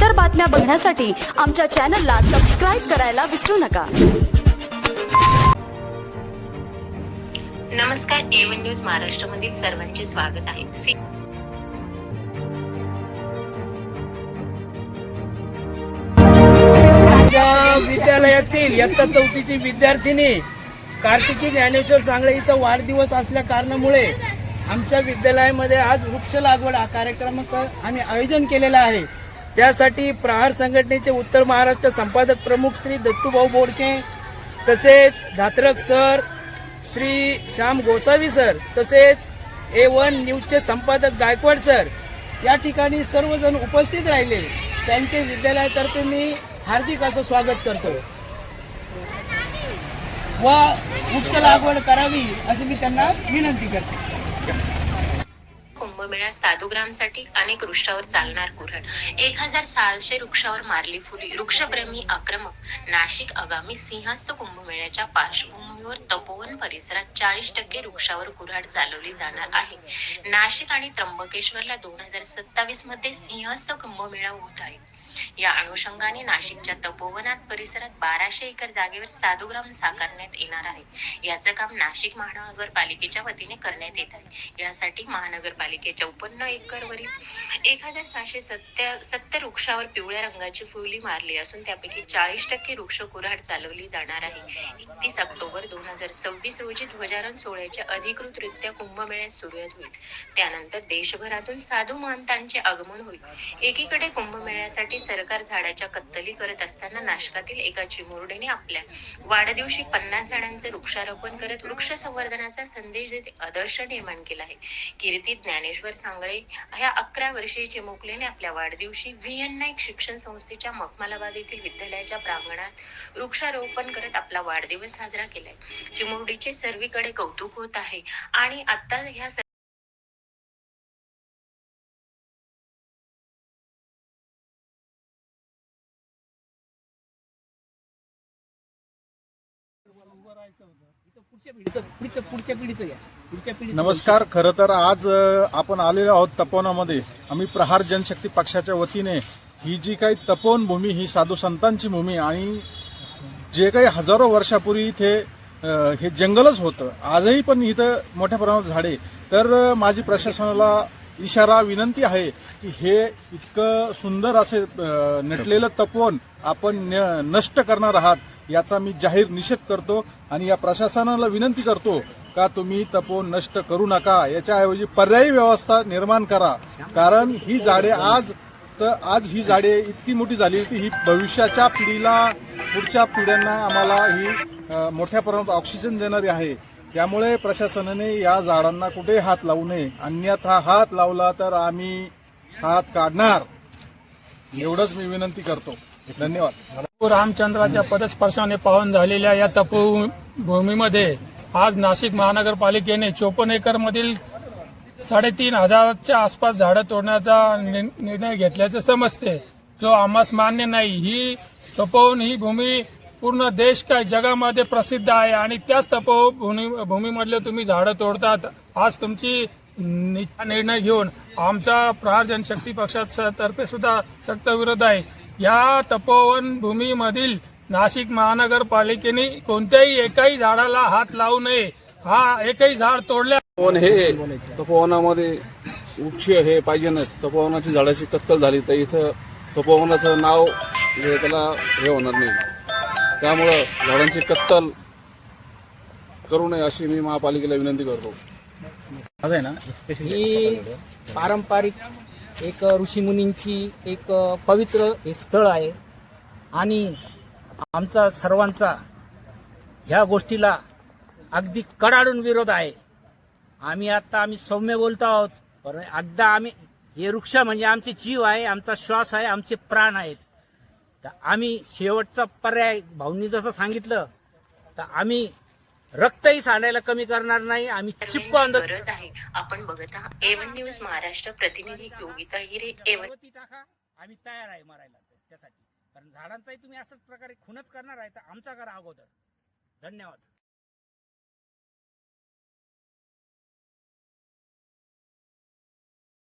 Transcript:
इतर बातम्या बघण्यासाठी आमच्या चॅनलला सबस्क्राईब करायला विसरू नका. नमस्कार एवन न्यूज महाराष्ट्रामधील सर्वांचे स्वागत आहे. विद्यालयातील इयत्ता चौथीची विद्यार्थिनी कार्तिकी ज्ञानेश्वर सांगळे हिचा वाढदिवस असल्या कारणामुळे आमच्या विद्यालयामध्ये आज वृक्ष लागवड हा कार्यक्रमाचं आम्ही आयोजन केलेलं आहे. त्यासाठी प्रहार संघटनेचे उत्तर महाराष्ट्र संपादक प्रमुख श्री दत्तूभाऊ बोडके तसेच धात्रक सर श्री श्याम गोसावी सर तसेच ए वन न्यूजचे संपादक गायकवाड सर. या ठिकाणी सर्वजण उपस्थित राहिले. त्यांचे विद्यालयातर्फे मी हार्दिक असं स्वागत करतो व वृक्ष लागवड करावी अशी मी त्यांना विनंती करतो. कुंभमेळा साधुग्रामसाठी अनेक वृक्षावर चालणार कुऱ्हाड. एक हजार सहाशे वृक्षावर मारली फुली. वृक्षप्रेमी आक्रमक नाशिक आगामी सिंहस्थ कुंभमेळ्याच्या पार्श्वभूमीवर तपोवन परिसरात चाळीस टक्के वृक्षावर कुऱ्हाड चालवली जाणार आहे. नाशिक आणि त्र्यंबकेश्वरला दोन हजार सत्तावीसमध्ये सिंहस्थ कुंभमेळा होत आहे. या अनुषंगाने नाशिकच्या तपोवनात परिसरात बाराशे एकर जागेवर साधुग्राम साकारण्यात येणार आहे. याचं काम नाशिक महानगरपालिकेच्या वतीने करण्यात येत आहे. यासाठी महानगरपालिकेच्या उत्पन्न एकरवरील एक हजार सहाशे सत्तर सत्तर वृक्षावर पिवळ्या रंगाची फुली मारली असून त्यापैकी चाळीस टक्के वृक्ष कुऱ्हाड चालवली जाणार आहे. एकतीस ऑक्टोबर दोन हजार सव्वीस रोजी ध्वजारोहण सोहळ्याचे अधिकृतरित्या कुंभमेळ्यात सुरुवात होईल. त्यानंतर देशभरातून साधू महंतांचे आगमन होईल. एकीकडे कुंभमेळ्यासाठी सरकार झाडाच्या कत्तली करत असताना नाशकातील एका चिमुरडीने आपल्या वाढदिवशी पन्नास झाडांचे वृक्षारोपण करत वृक्ष संवर्धनाचा संदेश देत आदर्श निर्माण केला आहे. कीर्ती ज्ञानेश्वर सांगळे ह्या अकरा वर्षीय चिमुकलीने आपल्या वाढदिवशी व्हीएन नाईक शिक्षण संस्थेच्या मखमालाबाद येथील विद्यालयाच्या प्रांगणात वृक्षारोपण करत आपला वाढदिवस साजरा केलाय. चिमुरडीचे सर्वीकडे कौतुक होत आहे आणि आता ह्या पुढच्या पुढच्या पिढीचं पुढच्या नमस्कार खरं तर आज आपण आलेलो आहोत तपोवनामध्ये. आम्ही प्रहार जनशक्ती पक्षाच्या वतीने ही जी काही तपोवन भूमी ही साधू संतांची भूमी आणि जे काही हजारो वर्षापूर्वी इथे हे जंगलच होतं आजही पण इथं मोठ्या प्रमाणात झाडे. तर माझी प्रशासनाला इशारा विनंती आहे की हे इतकं सुंदर असे नटलेलं तपोवन आपण न- नष्ट करणार आहात. याचा मी जाहीर निषेध करतो आणि या प्रशासनाला विनंती करतो का तुम्ही तपोवन नष्ट करू नका. याच्याऐवजी पर्यायी व्यवस्था निर्माण करा. कारण ही झाडे आज तर आज ही झाडे इतकी मोठी झाली की ही भविष्याच्या पिढीला पुढच्या पिढ्यांना आम्हाला ही मोठ्या प्रमाणात ऑक्सिजन देणारी आहे. त्यामुळे प्रशासनाने या झाडांना कुठे हात लावू नये. अन्यथा हात लावला तर आम्ही हात काढणार. एवढंच मी विनंती करतो. धन्यवाद. रामचंद्राच्या पदस्पर्शाने पावन झालेल्या या तपोभूमीमध्ये आज नाशिक महानगरपालिकेने चोपन्न एकर मधील साडेतीन हजारच्या आसपास झाडं तोडण्याचा नि- निर्णय घेतल्याचे समजते. जो आम्हास मान्य नाही ही तपोवन ही भूमी पूर्ण देश काय जगामध्ये प्रसिद्ध आहे आणि त्याच तपोभूमी भूमीमधले तुम्ही झाडं तोडतात आज तुमची निर्णय घेऊन आमचा प्रहार जनशक्ती पक्षातर्फे सुद्धा सक्त विरोध आहे. या तपोवन भूमीमधील नाशिक महानगरपालिकेने कोणत्याही एकाही झाडाला हात लावू नये. हा एकही झाड तोडल्या तपोवन हे तपोवनामध्ये वृक्ष हे पाहिजेनच. तपोवनाची झाडाची कत्तल झाली तर इथं तपोवनाचं नाव त्याला हे होणार नाही. त्यामुळं झाडांची कत्तल करू नये अशी मी महापालिकेला विनंती करतो. ही पारंपरिक एक ऋषीमुनींची एक पवित्र हे स्थळ आहे. आणि आमचा सर्वांचा ह्या गोष्टीला अगदी कडाडून विरोध आहे. आम्ही आता आम्ही सौम्य बोलतो आहोत पण एकदा आम्ही हे वृक्ष म्हणजे आमचे जीव आहे आमचा श्वास आहे आमचे प्राण आहेत. तर आम्ही शेवटचा पर्याय भाऊंनी जसं सांगितलं तर आम्ही रक्तही सांडायला कमी करणार नाही. आम्ही चिपको आंदोलन गरज आहे. आपण बघत आहात. एवन न्यूज महाराष्ट्र प्रतिनिधी योगिता हिरे एवन टाका. आम्ही तयार आहे मारायला त्यासाठी. कारण झाडांचाही तुम्ही अशाच प्रकारे खूनच करणार आहे तर आमचा करा अगोदर. धन्यवाद.